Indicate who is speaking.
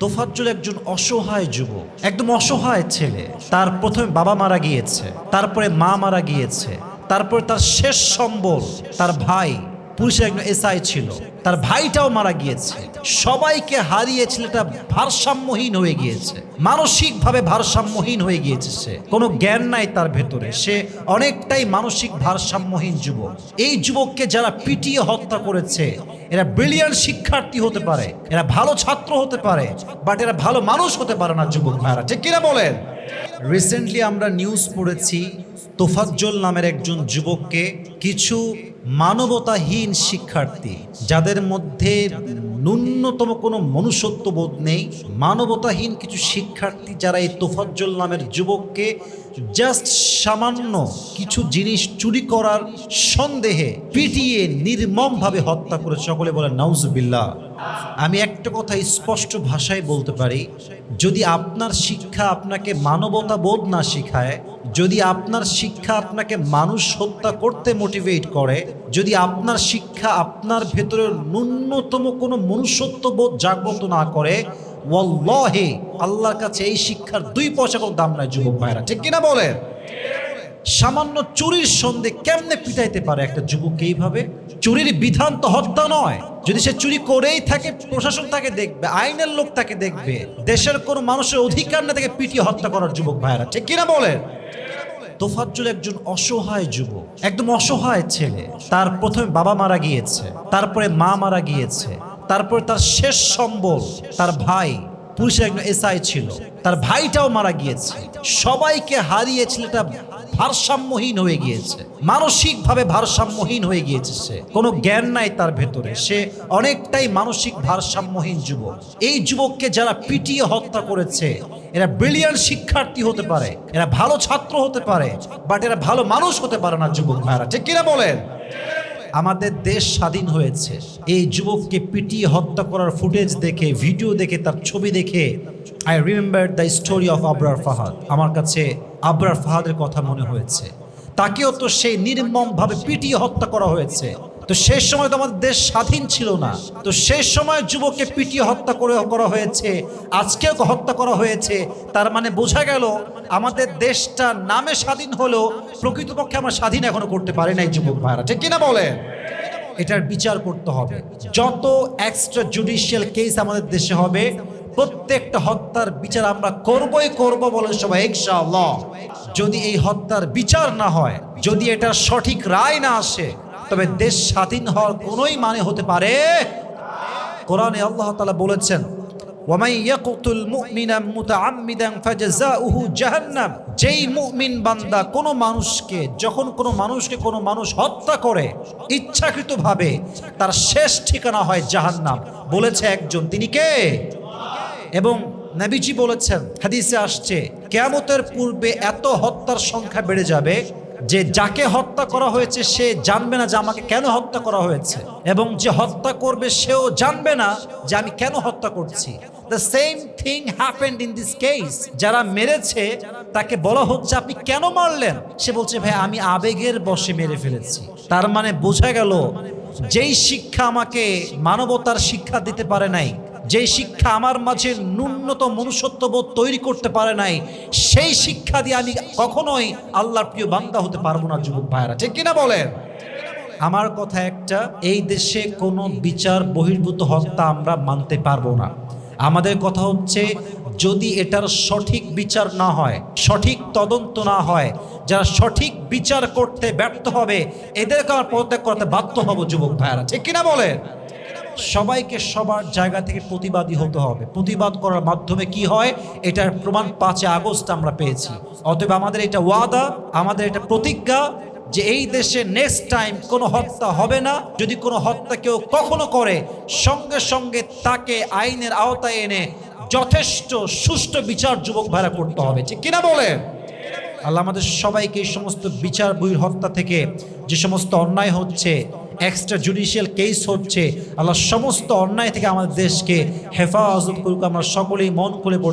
Speaker 1: তোফাজ্জুল একজন অসহায় যুবক, একদম অসহায় ছেলে। তার প্রথমে বাবা মারা গিয়েছে, তারপরে মা মারা গিয়েছে, তারপরে তার শেষ সম্বল, তার ভাই পুলিশের একজন এসআই ছিল, তার ভাইটাও মারা গিয়েছে। সবাইকে হারিয়ে ছেলেটা ভারসাম্যহীন হয়ে গিয়েছে। মানসিকভাবে ভারসাম্যহীন হয়ে গিয়েছে সে। কোনো জ্ঞান নাই তার ভেতরে। সে অনেকটাই মানসিক ভারসাম্যহীন যুবক। এই যুবককে যারা পিটিয়ে হত্যা করেছে, এরা ব্রিলিয়ান্ট শিক্ষার্থী হতে পারে, এরা ভালো ছাত্র হতে পারে বাট এরা ভালো মানুষ হতে পারে না যুবক ভাইরা। ঠিক কিনা বলেন? রিসেন্টলি আমরা নিউজ পড়েছি তোফাজ্জল নামের একজন যুবককে কিছু মানবতাহীন শিক্ষার্থী, যাদের মধ্যে ন্যূনতম কোনো মনুষ্যত্ব বোধ নেই, মানবতাহীন কিছু শিক্ষার্থী যারা এই তোফাজ্জল নামের যুবককে জাস্ট সামান্য কিছু জিনিস চুরি করার সন্দেহে পিটিয়ে নির্মমভাবে হত্যা করে সকলে বলে নাউজুবিল্লাহ। আমি একটা কথা স্পষ্ট ভাষায় বলতে পারি, যদি আপনার শিক্ষা আপনাকে মানবতা বোধ না শিখায় যদি আপনার শিক্ষা আপনাকে মানুষ হত্যা করতে মোটিভেট করে, যদি আপনার শিক্ষা আপনার ভেতরে ন্যূনতম কোনো মনুষ্যত্ব বোধ জাগ্রত না করে, ওয়াল্লাহে, আল্লাহর কাছে এই শিক্ষার দুই পয়সা কোনো দাম নাই, যুবক ভাইরা ঠিক কিনা বলেন? সামান্য চুরির সন্দেহ কেমনে পিটাইতে পারে একটা যুবককে এইভাবে? চুরির বিধান তো হত্যা নয়। যদি সে চুরি করেই থাকে, প্রশাসন তাকে দেখবে, আইনের লোক তাকে দেখবে, দেশের কোনো মানুষের অধিকার না তাকে পিটিয়ে হত্যা করার যুবক ভাইরা ঠিক কিনা বলেন? তোফাজ্জুল একজন অসহায় যুবক। একদম অসহায় ছেলে। তার প্রথমে বাবা মারা গিয়েছে, তারপরে মা মারা গিয়েছে, তারপরে তার শেষ সম্বল, তার ভাই পুলিশের একজন এসআই ছিল। তার ভাইটাও মারা গিয়েছে। সবাইকে হারিয়ে ছেলেটা ভারসাম্যহীন হয়ে গিয়েছে। মানসিকভাবে ভারসাম্যহীন হয়ে গিয়েছে সে। কোনো জ্ঞান নাই তার ভেতরে। সে অনেকটাই মানসিক ভারসাম্যহীন যুবক। এই যুবককে যারা পিটিয়ে হত্যা করেছে, এরা ব্রিলিয়ান্ট শিক্ষার্থী হতে পারে, এরা ভালো ছাত্র হতে পারে বাট এরা ভালো মানুষ হতে পারে না যুবক ভাইরা ঠিক কিনা বলেন? আমাদের দেশ স্বাধীন হয়েছে। এই যুবককে পিটিয়ে হত্যা করার ফুটেজ দেখে, ভিডিও দেখে, তার ছবি দেখে I remember the story of Abrar Fahad আমার কাছে আবরার ফাহাদের কথা মনে হয়েছে। তাকেও তো সেই নির্মমভাবে পিটিয়ে হত্যা করা হয়েছে। তো শেষ সময় তো আমাদের দেশ স্বাধীন ছিল না। তো শেষ সময় যুবককে পিটিয়ে হত্যা করে করা হয়েছে, আজকেও হত্যা করা হয়েছে। তার মানে বোঝা গেল আমাদের দেশটা নামে স্বাধীন হলেও প্রকৃতপক্ষে আমরা স্বাধীন এখনও করতে পারি নাই যুবক ভাইরা। ঠিক কিনা বলে এটার বিচার করতে হবে। যত এক্সট্রা জুডিশিয়াল কেস আমাদের দেশে হবে, প্রত্যেকটা হত্যার বিচার আমরা করবই করব বলে সবাই ইনশাআল্লাহ। যদি এই হত্যার বিচার না হয়, যদি এটা সঠিক রায় না আসে তবে দেশ স্বাধীন হওয়ার কোনোই মানে হতে পারে? কোরআনে আল্লাহ তালা বলেছেন, ওয়ামাই ইয়াকতুল মুমিনা মুতাআম্মিদান ফাজাযাউহু জাহান্নাম। যেই মুমিন বান্দা কোনো মানুষকে, যখন কোনো মানুষকে কোনো মানুষ হত্যা করে, ইচ্ছাকৃতভাবে তার শেষ ঠিকানা হয় জাহান্নাম। বলেছে একজন, তিনি কে? এবং নবীজি বলেছেন, হাদিসে আসছে, কেয়ামতের পূর্বে এত হত্যার সংখ্যা বেড়ে যাবে যে যাকে হত্যা করা হয়েছে সে জানবে না যে আমাকে কেন হত্যা করা হয়েছে। এবং যে হত্যা করবে সেও জানবে না যে আমি কেন হত্যা করছি। The same thing happened in this case যারা মেরেছে, তাকে বলা হচ্ছে, আপনি কেন মারলেন? সে বলছে, ভাই, আমি আবেগের বশে মেরে ফেলেছি। তার মানে বোঝা গেল, যেই শিক্ষা আমাকে মানবতার শিক্ষা দিতে পারে নাই যে শিক্ষা আমার মাঝে ন্যূনতম মনুষ্যত্ববোধ তৈরি করতে পারে নাই, সেই শিক্ষা দিয়ে আমি কখনোই আল্লাহর প্রিয় বান্দা হতে পারব না, যুবক ভাইরা ঠিক কিনা বলেন? আমার কথা একটা, এই দেশে কোনো বিচার বহির্ভূত হত্যা আমরা মানতে পারব না। আমাদের কথা হচ্ছে, যদি এটার সঠিক বিচার না হয়, সঠিক তদন্ত না হয়, যারা সঠিক বিচার করতে ব্যর্থ হবে, এদেরকে আমার পদত্যাগ করতে বাধ্য হব, যুবক ভাইরা ঠিক কিনা বলেন? সবাইকে সবার জায়গা থেকে প্রতিবাদী হতে হবে। প্রতিবাদ করার মাধ্যমে কি হয়? এটার প্রমাণ পাঁচে আগস্ট আমরা পেয়েছি। অতএব আমাদের এটা ওয়াদা, আমাদের এটা প্রতিজ্ঞা যে এই দেশে নেক্সট টাইম কোনো হত্যা হবে না। যদি কোনো হত্যা কেউ কখনো করে, সঙ্গে সঙ্গে তাকে আইনের আওতায় এনে যথেষ্ট সুষ্ঠু বিচার যুবক ভাড়া করতে হবে। ঠিক কিনা বলে আল্লাহ আমাদের সবাইকে এই সমস্ত বিচার বহির হত্যা থেকে যে সমস্ত অন্যায় হচ্ছে এক্সট্রা জুডিশিয়াল কেস হচ্ছে, আল্লাহ সমস্ত অন্যায় থেকে আমাদের দেশকে হেফাজত করুক। আমরা সকলেই মন খুলে